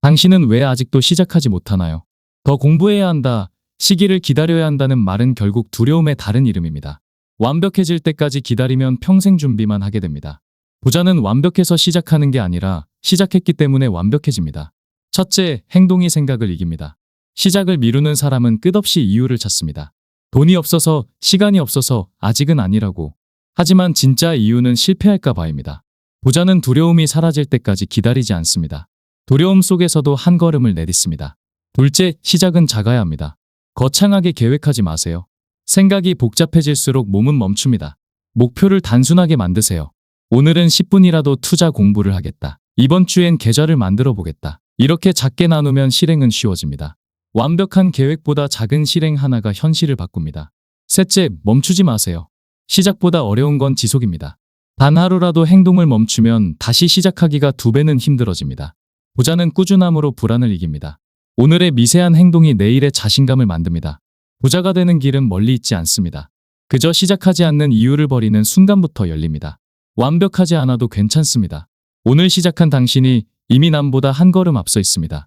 당신은 왜 아직도 시작하지 못하나요? 더 공부해야 한다. 시기를 기다려야 한다는 말은 결국 두려움의 다른 이름입니다. 완벽해질 때까지 기다리면 평생 준비만 하게 됩니다. 부자는 완벽해서 시작하는 게 아니라 시작했기 때문에 완벽해집니다. 첫째, 행동이 생각을 이깁니다. 시작을 미루는 사람은 끝없이 이유를 찾습니다. 돈이 없어서, 시간이 없어서, 아직은 아니라고. 하지만 진짜 이유는 실패할까 봐입니다. 부자는 두려움이 사라질 때까지 기다리지 않습니다. 두려움 속에서도 한 걸음을 내딛습니다. 둘째, 시작은 작아야 합니다. 거창하게 계획하지 마세요. 생각이 복잡해질수록 몸은 멈춥니다. 목표를 단순하게 만드세요. 오늘은 10분이라도 투자 공부를 하겠다. 이번 주엔 계좌를 만들어 보겠다. 이렇게 작게 나누면 실행은 쉬워집니다. 완벽한 계획보다 작은 실행 하나가 현실을 바꿉니다. 셋째, 멈추지 마세요. 시작보다 어려운 건 지속입니다. 단 하루라도 행동을 멈추면 다시 시작하기가 두 배는 힘들어집니다. 부자는 꾸준함으로 불안을 이깁니다. 오늘의 미세한 행동이 내일의 자신감을 만듭니다. 부자가 되는 길은 멀리 있지 않습니다. 그저 시작하지 않는 이유를 버리는 순간부터 열립니다. 완벽하지 않아도 괜찮습니다. 오늘 시작한 당신이 이미 남보다 한 걸음 앞서 있습니다.